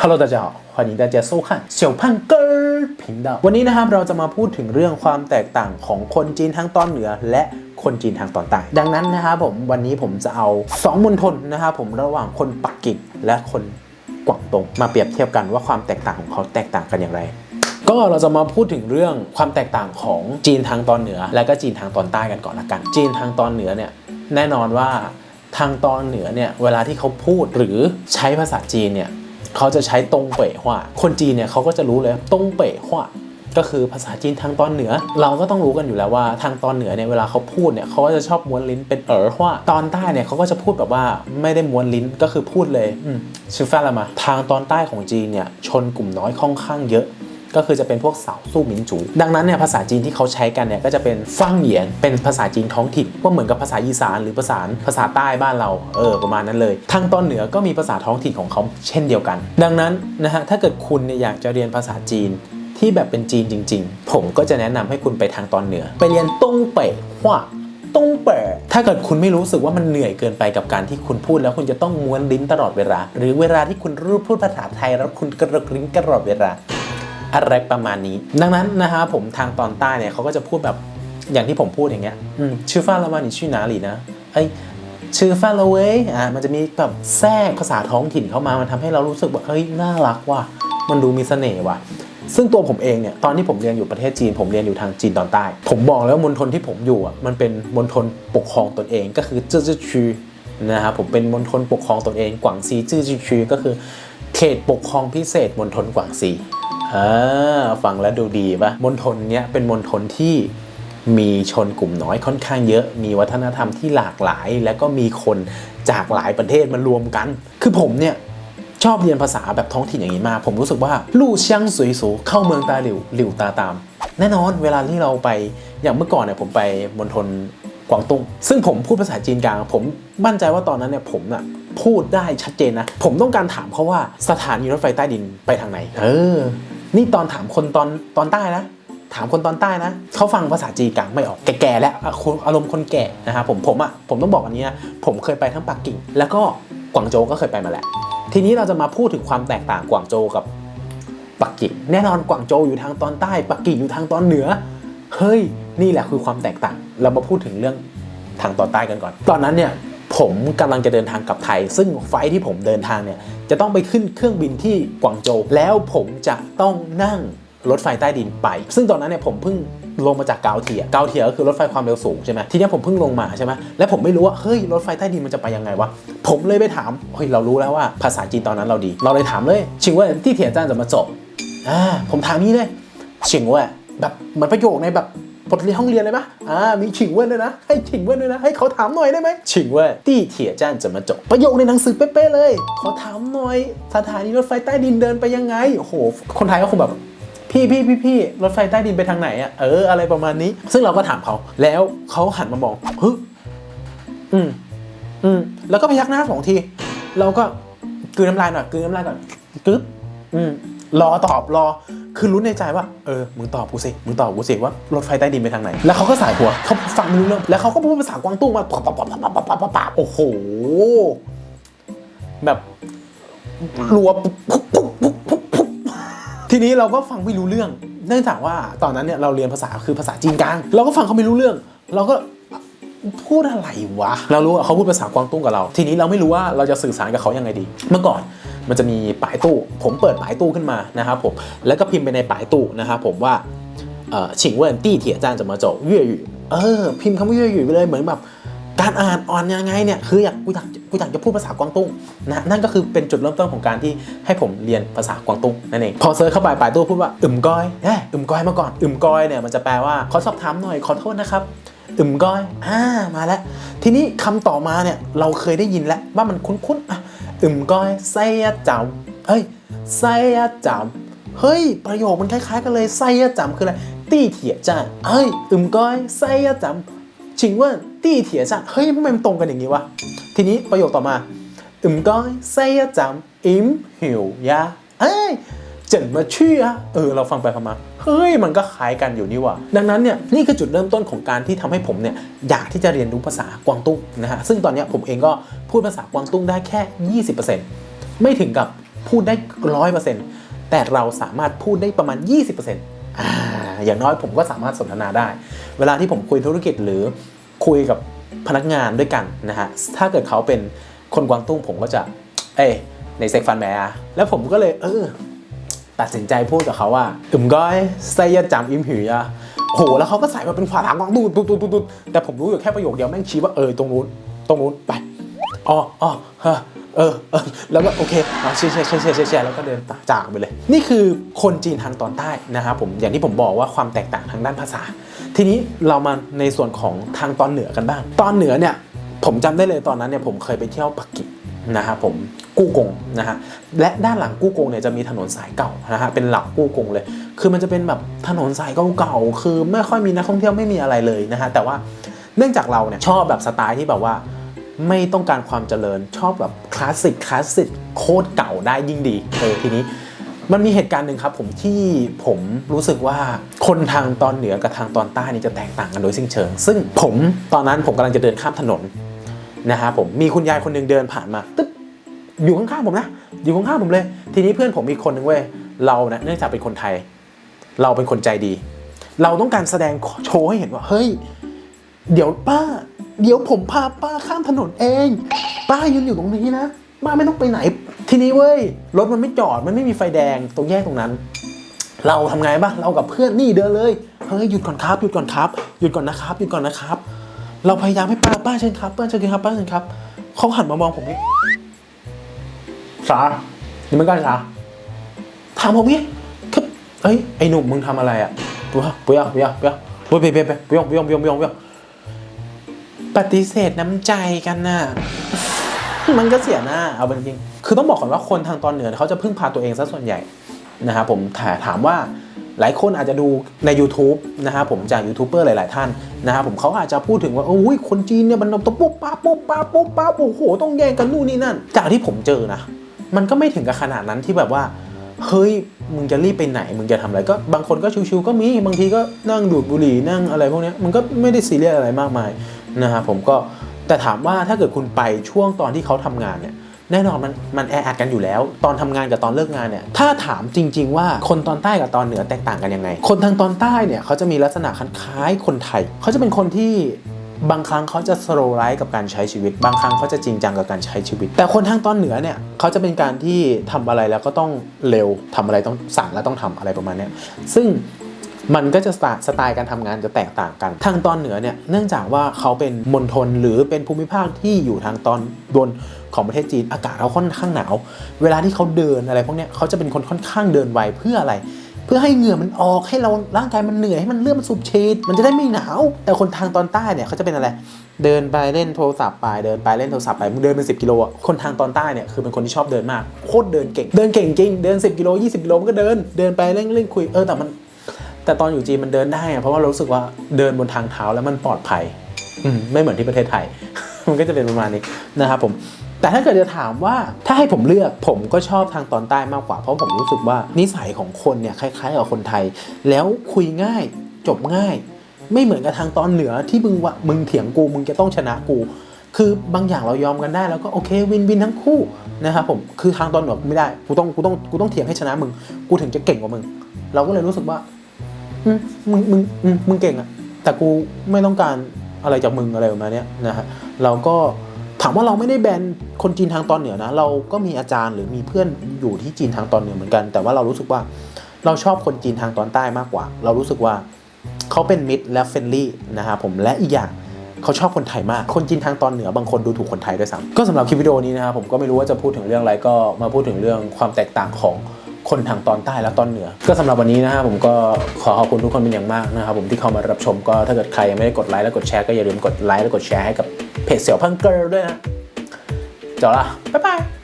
Hello 大家好欢迎大家收看小胖哥频道วันนี้นะครับเราจะมาพูดถึงเรื่องความแตกต่างของคนจีนทางตอนเหนือ และคนจีนทางตอนใต้ดังนั้นนะครับผมวันนี้ผมจะเอา2มณฑลนะครับผมระหว่างคนปักกิ่งและคนกวางตงมาเปรียบเทียบกันว่าความแตกต่างของเขาแตกต่างกันอย่างไร ก็เราจะมาพูดถึงเรื่องความแตกต่างของจีนทางตอนเหนือ และก็จีนทางตอนใต้กันก่อนละกัน จีนทางตอนเหนือเนี่ยแน่นอนว่าทางตอนเหนือเนี่ยเวลาที่เขาพูดหรือใช้ภาษาจีนเนี่ย เขาจะใช้ตรงเป๋ยฮวาคนจีนเนี่ยเขาก็จะรู้เลยตรงเป๋ยฮวาก็คือภาษาจีนทางตอนเหนือ เราก็ต้องรู้กันอยู่แล้วว่าทางตอนเหนือเนี่ยเวลาเขาพูดเนี่ยเขาก็จะชอบม้วนลิ้นเป็นเอ๋อฮวาตอนใต้เนี่ยเขาก็จะพูดแบบว่าไม่ได้ม้วนลิ้นก็คือพูดเลยชื่อแฟนละมา ทางตอนใต้ของจีนเนี่ยชนกลุ่มน้อยค่อนข้างเยอะ ก็คือจะเป็นพวกเสาสู้หมินจู ดังนั้นเนี่ยภาษาจีนที่เขาใช้กันเนี่ยก็จะเป็นฟั่งเหยียน เป็นภาษาจีนท้องถิ่นก็เหมือนกับภาษาอีสานหรือภาษาภาษาใต้บ้านเราเออประมาณนั้นเลยทางตอนเหนือก็มีภาษาท้องถิ่นของเขาเช่นเดียวกัน ดังนั้นนะฮะถ้าเกิดคุณเนี่ยอยากจะเรียนภาษาจีนที่แบบเป็นจีนจริง ๆ ผมก็จะแนะนำให้คุณไปทางตอนเหนือ ไปเรียนต้งเป๋ฮวาต้งเป๋ถ้าเกิดคุณไม่รู้สึกว่ามันเหนื่อยเกินไปกับการที่คุณพูดแล้วคุณจะต้องม้วนลิ้นตลอดเวลา หรือเวลาที่คุณรูปพูดภาษาไทยแล้วคุณกระกลิ้นตลอดเวลา อะไรประมาณนี้ ดังนั้นนะฮะผมทางตอนใต้เนี่ยเขาก็จะพูดแบบอย่างที่ผมพูดอย่างเงี้ยชื่อฟ้าละมานี่ชื่อนาหลีนะไอยชื่อฟ้าละเว้ยอ่ามันจะมีแบบแทรกภาษาท้องถิ่นเข้ามามันทำให้เรารู้สึกว่าเฮ้ยน่ารักว่ะมันดูมีเสน่ห์ว่ะซึ่งตัวผมเองเนี่ยตอนที่ผมเรียนอยู่ประเทศจีน ผมเรียนอยู่ทางจีนตอนใต้ ผมบอกแล้ววามณฑลที่ผมอยู่อะมันเป็นมณฑลปกครองตนเองก็คือเจ้อเจ้อชือนะครับผมเป็นมณฑลปกครองตนเองกวางซีจื้อจื้อชือก็คือเขตปกครองพิเศษมณฑลกวางซี อ่าฟังแล้วดูดีปะมณฑลเนี้ยเป็นมณฑลที่มีชนกลุ่มน้อยค่อนข้างเยอะ มีวัฒนธรรมที่หลากหลาย แล้วก็มีคนจากหลายประเทศมารวมกัน คือผมเนี่ยชอบเรียนภาษาแบบท้องถิ่นอย่างนี้มาก ผมรู้สึกว่าลู่เชียงสวยสูเข้าเมืองตาหลิวหลิวตาตาม แน่นอนเวลาที่เราไปอย่างเมื่อก่อนเนี่ยผมไปมณฑลกวางตุ้ง ซึ่งผมพูดภาษาจีนกลาง ผมมั่นใจว่าตอนนั้นเนี่ยผมน่ะพูดได้ชัดเจนนะ ผมต้องการถามเขาว่าสถานีรถไฟใต้ดินไปทางไหน เออ นี่ตอนถามคนตอนตอนใต้นะ ถามคนตอนใต้นะเขาฟังภาษาจีนกลางไม่ออกแก่ๆแล้วอารมณ์คนแก่นะครับผมผมอะผมต้องบอกอันนี้นะผมเคยไปทั้งปักกิ่ง แล้วก็กวางโจวก็เคยไปมาแล้ว ทีนี้เราจะมาพูดถึงความแตกต่างกวางโจวกับปักกิ่งแน่นอนกวางโจวอยู่ทางตอนใต้ ปักกิ่งอยู่ทางตอนเหนือเฮ้ยนี่แหละคือความแตกต่าง เรามาพูดถึงเรื่องทางตอนใต้กันก่อน ตอนนั้นเนี่ย ผมกำลังจะเดินทางกลับไทย ซึ่งไฟที่ผมเดินทางเนี่ยจะต้องไปขึ้นเครื่องบินที่กวางโจวแล้วผมจะต้องนั่งรถไฟใต้ดินไป ซึ่งตอนนั้นเนี่ยผมเพิ่งลงมาจากเกาเทีย เกาเทียก็คือรถไฟความเร็วสูงใช่ไหมทีนี้ผมเพิ่งลงมาใช่ไหมและผมไม่รู้ว่า เฮ้ย รถไฟใต้ดินมันจะไปยังไงวะ ผมเลยไปถาม เฮ้ย เรารู้แล้วว่าภาษาจีนตอนนั้นเราดี เราเลยถามเลย ชิงว่าที่เถียนจ้านจะมาจบอ่าผมถามนี้เลย ชิงว่าแบบเหมือนประโยคในแบบ บทเรียนห้องเรียนเลยปะอ่า มีชิงเว่นด้วยนะ ให้ชิงเว่นด้วยนะ ให้เขาถามหน่อยได้ไหมชิงเว่นที่เถียจ้านจะมาจบ ประโยคในหนังสือเป๊ะๆเลย ขอถามหน่อย สถานีรถไฟใต้ดินเดินไปยังไง โอ้โห คนไทยก็คงแบบพี่พี่พี่พี่รถไฟใต้ดินไปทางไหนอะเออ อะไรประมาณนี้ ซึ่งเราก็ถามเขา แล้วเขาหันมามองเฮ้ยอืม อืม แล้วก็พยักหน้าสองที เราก็กลืนน้ำลายหน่อยกลืนน้ำลายก่อนกึ๊บอืม รอตอบรอ คือรู้ในใจว่า เออ มึงตอบกูสิ มึงตอบกูสิว่ารถไฟใต้ดินไปทางไหน แล้วเขาก็สายหัว เขาฟังไม่รู้เรื่อง แล้วเขาก็พูดภาษากวางตุ้งมาปับปับปับปับปับปับปับโอ้โห แบบรัวปุ๊บปุ๊บปุ๊บปุ๊บทีนี้เราก็ฟังไม่รู้เรื่อง เนื่องจากว่าตอนนั้นเนี่ยเราเรียนภาษาคือภาษาจีนกลาง เราก็ฟังเขาไม่รู้เรื่อง เราก็พูดอะไรวะ เรารู้เขาพูดภาษากวางตุ้งกับเรา ทีนี้เราไม่รู้ว่าเราจะสื่อสารกับเขายังไงดี เมื่อก่อน มันจะมีปลายตู้ ผมเปิดปลายตู้ขึ้นมานะครับผมแล้วก็พิมพ์ไปในปลายตู้นะครับผมว่าฉิงเว่นตี้เถียจานจะมาโจเยู่ออพิมพ์คำว่าเย่ยู่ไปเลยเหมือนแบบการอ่านอ่อนยังไงเนี่ยคืออยากกูอยากกูอยากจะพูดภาษากวางตุ้งนะนั่นก็คือเป็นจุดเริ่มต้นของการที่ให้ผมเรียนภาษากวางตุ้งนั่นเองพอเซิร์ชเข้าไปปลายตู้พูดว่าอึมก้อยเอ้อึมก้อยมาก่อนอึมก้อยเนี่ยมันจะแปลว่าขอสอบถามหน่อยขอโทษนะครับอึมก้อยอ่ามาแล้ว ทีนี้คำต่อมาเนี่ยเราเคยได้ยินแล้วว่ามันคุ้นๆอะ ตึมก้อยไซยจำเฮ้ยไซยจำเฮ้ย ประโยคมันคล้ายๆกันเลยไซยจำคืออะไรตี้เถียจ้าเฮ้ยตึมก้อยไซยจำชิงว่าตี้เถียจ้าเฮ้ยทำไมมันตรงกันอย่างนี้วะทีนี้ประโยคต่อมาตึมก้อยไซยจำอิมหิวยาเฮ้ย เจินมาชื่อเออเราฟังไปฟังมาเฮ้ยมันก็คล้ายกันอยู่นี่ว่ะดังนั้นเนี่ยนี่คือจุดเริ่มต้นของการที่ทำให้ผมเนี่ยอยากที่จะเรียนรู้ภาษากวางตุ้งนะฮะซึ่งตอนนี้ผมเองก็พูดภาษากวางตุ้งได้แค่ 20%ไม่ถึงกับพูดได้ร้อยเปอร์เซ็นต์แต่เราสามารถพูดได้ประมาณ 20%อ่าอย่างน้อยผมก็สามารถสนทนาได้ เวลาที่ผมคุยธุรกิจหรือคุยกับพนักงานด้วยกันนะฮะถ้าเกิดเขาเป็นคนกวางตุ้งผมก็จะ เอ้ยในเซ็กฟันแมร์แล้วผมก็เลยเออ ตัดสินใจพูดกับเขาว่าอึมก้อยไซยะจำอิมหืออะโหแล้วเขาก็ใส่มาเป็นภาษากวางตุ้งตุ๊ดตุ๊ดตุ๊ดตุ๊ดแต่ผมรู้อยู่แค่ประโยคเดียวแม่งชี้ว่าเออตรงนู้นตรงนู้นไปอ๋ออ๋อฮะเออเออแล้วก็โอเคเชียร์เชียร์เชียร์เชียร์เชียร์แล้วก็เดินจากไปเลย นี่คือคนจีนทางตอนใต้นะครับผมอย่างที่ผมบอกว่าความแตกต่างทางด้านภาษา ทีนี้เรามาในส่วนของทางตอนเหนือกันบ้าง ตอนเหนือเนี่ยผมจำได้เลยตอนนั้นเนี่ยผมเคยไปเที่ยวปักกิ่งนะครับผม กู้กงนะฮะและด้านหลังกู้กงเนี่ยจะมีถนนสายเก่านะฮะเป็นหลักกู้กงเลย คือมันจะเป็นแบบถนนสายเก่าๆคือไม่ค่อยมีนักท่องเที่ยวไม่มีอะไรเลยนะฮะแต่ว่าเนื่องจากเราเนี่ยชอบแบบสไตล์ที่แบบว่าไม่ต้องการความเจริญชอบแบบคลาสสิกคลาสสิกโคตรเก่าได้ยิ่งดีเออทีนี้มันมีเหตุการณ์หนึ่งครับผมที่ผมรู้สึกว่าคนทางตอนเหนือกับทางตอนใต้นี่จะแตกต่างกันโดยสิ้นเชิง ซึ่งผมตอนนั้นผมกำลังจะเดินข้ามถนนนะฮะผมมีคุณยายคนหนึ่งเดินผ่านมาตึ๊บ อยู่ข้างๆผมนะ อยู่ข้างๆผมเลย ทีนี้เพื่อนผมมีคนหนึ่งเว้ย เรานะเนื่องจากเป็นคนไทย เราเป็นคนใจดี เราต้องการแสดงโชว์ให้เห็นว่า เฮ้ย เดี๋ยวป้า เดี๋ยวผมพาป้าข้ามถนนเอง ป้ายืนอยู่ตรงนี้นะ ป้าไม่ต้องไปไหน ทีนี้เว้ย รถมันไม่จอด มันไม่มีไฟแดง ตรงแยกตรงนั้น เราทำไงบ้าง เรากับเพื่อนนี่เดินเลย เฮ้ยหยุดก่อนครับ หยุดก่อนครับ หยุดก่อนนะครับ หยุดก่อนนะครับ เราพยายามให้ป้าป้าเชิญครับ ป้าเชิญครับ ป้าเชิญครับ เขาหันมามองผมนี่ สานี่มันกันสาถามผมนี่คือเอ้ยไอ้หนุ่มมึงทำอะไรอะปุยปุยปุยปุยปุยปุยปุยปุยปุยปุยปุยปุยปุยปุยปฏิเสธน้ำใจกันน่ะมันก็เสียหน้าเอาเป็นจริง คือต้องบอกก่อนว่าคนทางตอนเหนือเขาจะพึ่งพาตัวเองซะส่วนใหญ่นะครับผมถาถามว่าหลายคนอาจจะดูใน YouTube นะครับผมจากยูทูบเบอร์หลาย ๆ ท่านนะครับผมเขาอาจจะพูดถึงว่าโอ้ยคนจีนเนี่ยมันต้องปุ๊บป้าปุ๊บป้าปุ๊บป้าโอ้โหต้องแย่งกันนู่นนี่นั่น จากที่ผมเจอนะ มันก็ไม่ถึงกับขนาดนั้นที่แบบว่า เฮ้ย มึงจะรีบไปไหน มึงจะทำอะไร ก็บางคนก็ชิวๆก็มี บางทีก็นั่งดูดบุหรี่ นั่งอะไรพวกนี้มันก็ไม่ได้ซีเรียสอะไรมากมายนะครับผมก็ แต่ถามว่าถ้าเกิดคุณไปช่วงตอนที่เขาทำงานเนี่ย แน่นอนมันมันแออัดกันอยู่แล้ว ตอนทำงานกับตอนเลิกงานเนี่ย ถ้าถามจริง ๆ ว่าคนตอนใต้กับตอนเหนือแตกต่างกันยังไง คนทางตอนใต้เนี่ยเขาจะมีลักษณะคล้ายคนไทย เขาจะเป็นคนที่ บางครั้งเขาจะสโลไลฟ์กับการใช้ชีวิต บางครั้งเขาจะจริงจังกับการใช้ชีวิต แต่คนทางตอนเหนือเนี่ยเขาจะเป็นการที่ทำอะไรแล้วก็ต้องเร็วทำอะไรต้องสั่งแล้วต้องทำอะไรประมาณนี้ซึ่งมันก็จะสไตล์การทำงานจะแตกต่างกัน ทางตอนเหนือเนี่ยเนื่องจากว่าเขาเป็นมณฑลหรือเป็นภูมิภาคที่อยู่ทางตอนบนของประเทศจีนอากาศเขาค่อนข้างหนาว เวลาที่เขาเดินอะไรพวกนี้เขาจะเป็นคนค่อนข้างเดินไวเพื่ออะไร พื่อให้เหงื่อมันออกให้เราร่างกายมันเหนื่อยให้มันเลือดมันสูบฉีดมันจะได้ไม่หนาว แต่คนทางตอนใต้เนี่ยเขาจะเป็นอะไร เดินไปเล่นโทรศัพท์ไปเดินไปเล่นโทรศัพท์ไปมึงเดินเป็น10กิโลอะคนทางตอนใต้เนี่ยคือเป็นคนที่ชอบเดินมากโคตรเดินเก่ง เดินเก่งจริงเดิน 10กิโล20กิโลมันก็เดินเดินไปเล่นเล่นคุยเออแต่มัน แต่ตอนอยู่จีนมันเดินได้เพราะว่าเรารู้สึกว่าเดินบนทางเท้าแล้วมันปลอดภัยอืมไม่เหมือนที่ประเทศไทย มันก็จะเป็นประมาณนี้นะครับผม แต่ถ้าเกิดจะถามว่าถ้าให้ผมเลือกผมก็ชอบทางตอนใต้มากกว่า เพราะผมรู้สึกว่านิสัยของคนเนี่ยคล้ายๆกับคนไทย แล้วคุยง่ายจบง่าย ไม่เหมือนกับทางตอนเหนือที่มึงว่ามึงเถียงกูมึงจะต้องชนะกู คือบางอย่างเรายอมกันได้แล้วก็โอเควินวินทั้งคู่นะครับผมคือทางตอนเหนือไม่ได้กูต้องกูต้องกูต้องเถียงให้ชนะมึงกูถึงจะเก่งกว่ามึง เราก็เลยรู้สึกว่ามมึงมึงมึงเก่งอะแต่กูไม่ต้องการอะไรจากมึงอะไรประมาณนี้นะฮะเราก็ ถามว่าเราไม่ได้แบนคนจีนทางตอนเหนือนะ เราก็มีอาจารย์หรือมีเพื่อนอยู่ที่จีนทางตอนเหนือเหมือนกัน แต่ว่าเรารู้สึกว่าเราชอบคนจีนทางตอนใต้มากกว่า เรารู้สึกว่าเขาเป็นมิตรและเฟรนลี่นะครับผมและอีกอย่างเขาชอบคนไทยมาก คนจีนทางตอนเหนือบางคนดูถูกคนไทยด้วยซ้ำก็สำหรับคลิปวิดีโอนี้นะครับผมก็ไม่รู้ว่าจะพูดถึงเรื่องอะไรก็มาพูดถึงเรื่องความแตกต่างของคนทางตอนใต้และตอนเหนือ ก็สำหรับวันนี้นะครับผมก็ขอขอบคุณทุกคนเป็นอย่างมากนะครับผมที่เข้ามารับชมก็ถ้าเกิดใครยังไม่ได้กดไลค์และกดแชร์ก็อย่าลืมกดไลค์และกดแชร์ให้กับ 陪小胖哥儿的。走了，拜拜。